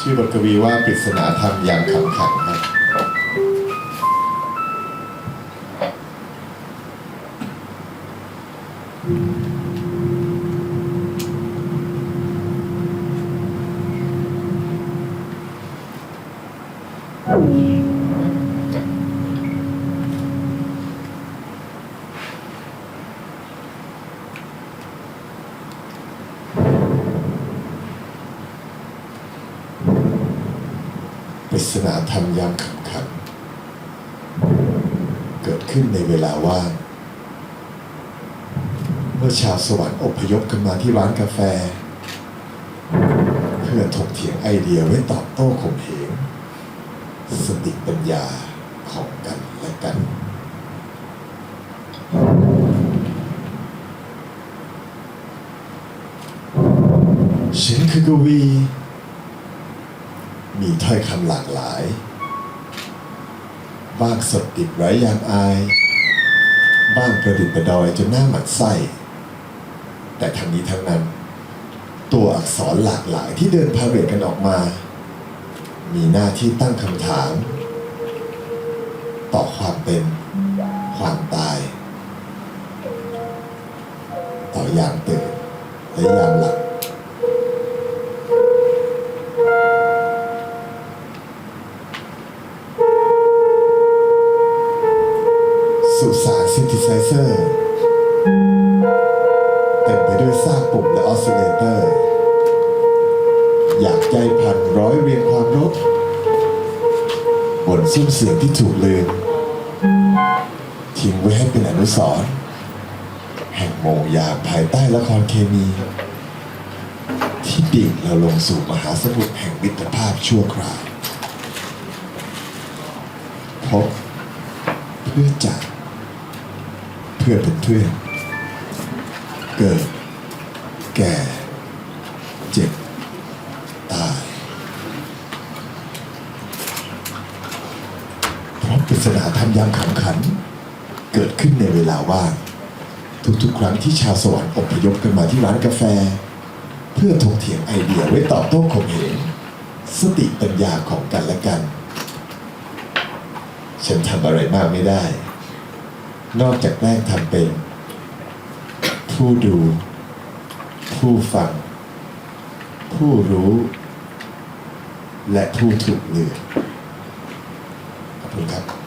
ชื่อบทกวีว่าปริศนาธรรมยามขังขันครับ Thank you ศ นาธรรมยามขำขัน เกิดขึ้นในเวลาว่าง เมื่อชาวสวรรค์อพยพกันมาที่ร้านกาแฟ เพื่อถกเถียงไอเดียไว้ตอบโต้ข่มเหงสติปัญญาของกันและกัน ฉันคือกวี มีถ้อยคำหลากหลาย บ้างสดดิบไร้ยางอาย บ้างประดิษฐ์ประดอยจนหน้าหมันไส้ แต่ทั้งนี้ทั้งนั้น ตัวอักษรหลากหลายที่เดินพาเหรดกันออกมา มีหน้าที่ตั้งคำถาม ต่อความเป็น ความตาย ต่อยามตื่นและยามหลับ สุสานซินธิไซเซอร์เต็มไปด้วยซากปุ่มและออสซิเลเตอร์ อยากใจพันร้อยเรียงความรบบนซุ้มเสียงที่ถูกลืมทิ้งไว้ให้เป็นอนุสรณ์แห่งโมงยาภายใต้ละครเคมี ที่ดิ่งเราลงสู่มหาสมุทรแห่งมิตรภาพชั่วคราวพบเพื่อจาก พื่อเป็นเพื่อนเกิด แก่ เจ็บ ตายเพราะปริศนาธรรมยามขำขัน เกิดขึ้นในเวลาว่างทุกๆครั้งที่ชาวสวรรค์อพยพกันมาที่ร้านกาแฟ เพื่อถกเถียงไอเดียไว้ตอบโต้ข่มเหงสติปัญญาของกันและกัน ฉันทำอะไรมากไม่ได้ นอกจากแกล้ทำเป็น ผู้ดู ผู้ฟัง ผู้รู้ และผู้ถูกเลือกขอบคุณครับ